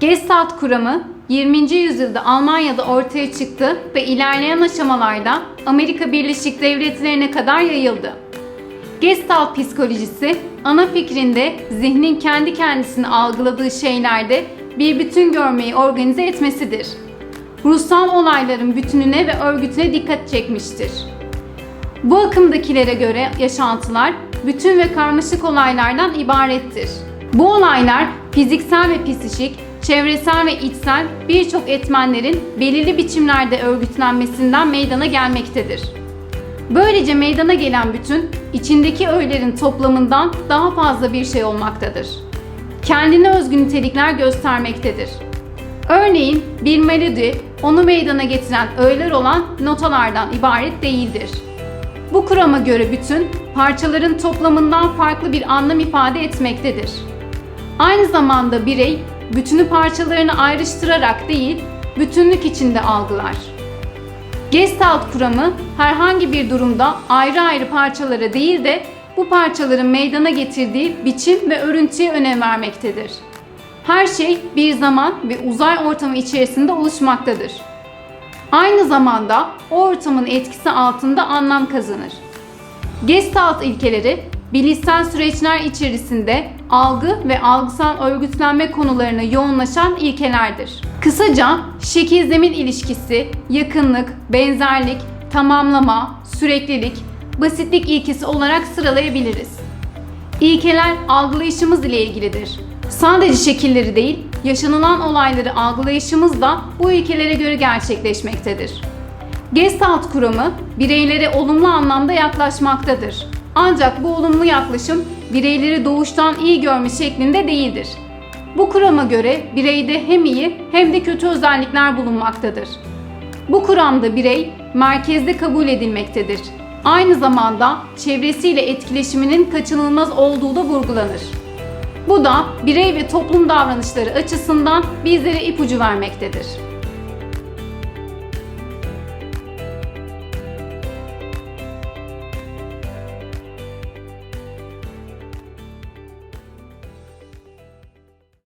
Gestalt kuramı 20. yüzyılda Almanya'da ortaya çıktı ve ilerleyen aşamalarda Amerika Birleşik Devletleri'ne kadar yayıldı. Gestalt psikolojisi ana fikrinde zihnin kendi kendisini algıladığı şeylerde bir bütün görmeyi organize etmesidir. Ruhsal olayların bütününe ve örgütüne dikkat çekmiştir. Bu akımdakilere göre yaşantılar bütün ve karmaşık olaylardan ibarettir. Bu olaylar fiziksel ve psikik, çevresel ve içsel birçok etmenlerin belirli biçimlerde örgütlenmesinden meydana gelmektedir. Böylece meydana gelen bütün, içindeki öğelerin toplamından daha fazla bir şey olmaktadır. Kendine özgü nitelikler göstermektedir. Örneğin bir melodi, onu meydana getiren öğeler olan notalardan ibaret değildir. Bu kurama göre bütün, parçaların toplamından farklı bir anlam ifade etmektedir. Aynı zamanda birey, bütünü parçalarını ayrıştırarak değil, bütünlük içinde algılar. Gestalt kuramı herhangi bir durumda ayrı ayrı parçalara değil de bu parçaların meydana getirdiği biçim ve örüntüye önem vermektedir. Her şey bir zaman ve uzay ortamı içerisinde oluşmaktadır. Aynı zamanda o ortamın etkisi altında anlam kazanır. Gestalt ilkeleri bilişsel süreçler içerisinde algı ve algısal örgütlenme konularına yoğunlaşan ilkelerdir. Kısaca şekil zemin ilişkisi, yakınlık, benzerlik, tamamlama, süreklilik, basitlik ilkesi olarak sıralayabiliriz. İlkeler algılayışımız ile ilgilidir. Sadece şekilleri değil, yaşanılan olayları algılayışımız da bu ilkelere göre gerçekleşmektedir. Gestalt kuramı bireylere olumlu anlamda yaklaşmaktadır. Ancak bu olumlu yaklaşım bireyleri doğuştan iyi görme şeklinde değildir. Bu kurama göre bireyde hem iyi hem de kötü özellikler bulunmaktadır. Bu kuramda birey merkezde kabul edilmektedir. Aynı zamanda çevresiyle etkileşiminin kaçınılmaz olduğu da vurgulanır. Bu da birey ve toplum davranışları açısından bizlere ipucu vermektedir.